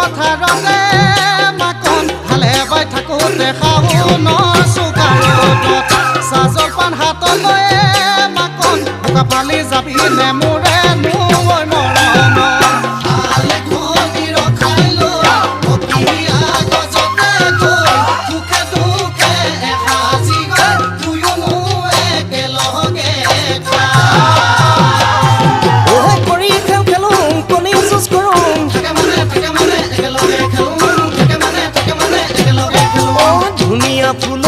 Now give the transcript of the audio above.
পথাৰতে মাকন ভালে পাই থাকোঁতে খাওঁ চাজৰ পান হাতলৈ মাকন ভোকা পালি যাবি নেমু ফুল